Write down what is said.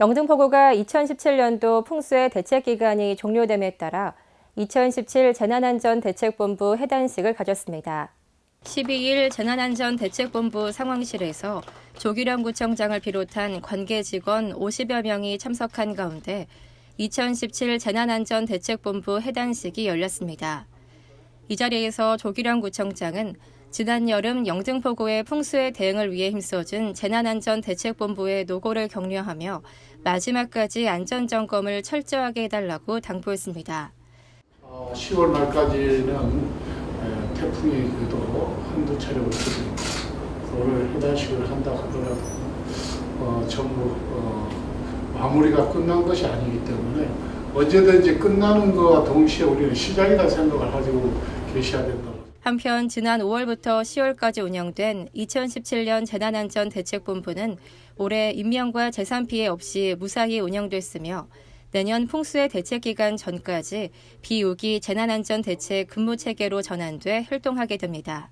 영등포구가 2017년도 풍수의 대책 기간이 종료됨에 따라 2017 재난안전대책본부 해단식을 가졌습니다. 12일 재난안전대책본부 상황실에서 조규령 구청장을 비롯한 관계 직원 50여 명이 참석한 가운데 2017 재난안전대책본부 해단식이 열렸습니다. 이 자리에서 조규령 구청장은 지난 여름 영등포구의 풍수의 대응을 위해 힘써준 재난안전대책본부의 노고를 격려하며 마지막까지 안전점검을 철저하게 해달라고 당부했습니다. 어, 10월 말까지는 에, 태풍이 그래도 한두 차례 없거든요. 그거를 해단식을 한다 하더라도 어, 전부 어, 마무리가 끝난 것이 아니기 때문에 언제든지 끝나는 것과 동시에 우리는 시작이라 생각을 가지고 계셔야 된다. 한편 지난 5월부터 10월까지 운영된 2017년 재난안전 대책본부는 올해 인명과 재산 피해 없이 무사히 운영됐으며 내년 풍수의 대책 기간 전까지 비우기 재난안전 대책 근무 체계로 전환돼 활동하게 됩니다.